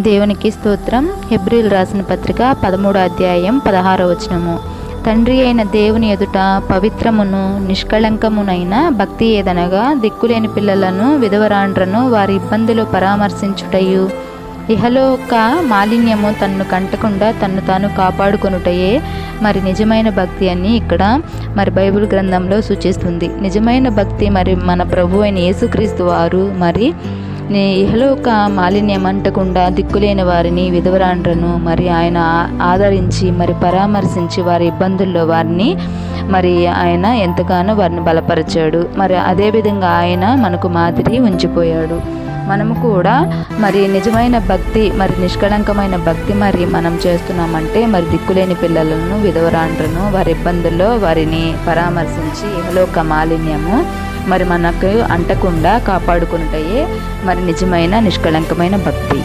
దేవునికి స్తోత్రం. హెబ్రిల్ రాసిన పత్రిక పదమూడో అధ్యాయం పదహారో వచనము. తండ్రి అయిన దేవుని ఎదుట పవిత్రమును నిష్కళంకమునైన భక్తి ఏదనగా దిక్కులేని పిల్లలను విధవరాండ్రను వారి ఇబ్బందులు పరామర్శించుటయు. ఇహలోక మాలిన్యము తన్ను కంటకుండా తన్ను తాను కాపాడుకొనుటయే మరి నిజమైన భక్తి అని ఇక్కడ మరి బైబిల్ గ్రంథంలో సూచిస్తుంది. నిజమైన భక్తి మరి మన ప్రభు అయిన యేసుక్రీస్తు వారు మరి నే ఇహలోక మాలిన్యం అంటకుండా దిక్కులేని వారిని విధవరాండ్రను మరి ఆయన ఆదరించి మరి పరామర్శించి వారి ఇబ్బందుల్లో వారిని మరి ఆయన ఎంతగానో వారిని బలపరిచాడు. మరి అదేవిధంగా ఆయన మనకు మాదిరి ఉంచిపోయాడు. మనము కూడా మరి నిజమైన భక్తి మరి నిష్కళంకమైన భక్తి మరి మనం చేస్తున్నామంటే మరి దిక్కులేని పిల్లలను విధవరాండ్రను వారి ఇబ్బందుల్లో వారిని పరామర్శించి ఇహలోక మాలిన్యము మరి మనకు అంటకుండా కాపాడుకుంటాయే మరి నిజమైన నిష్కళంకమైన భక్తి.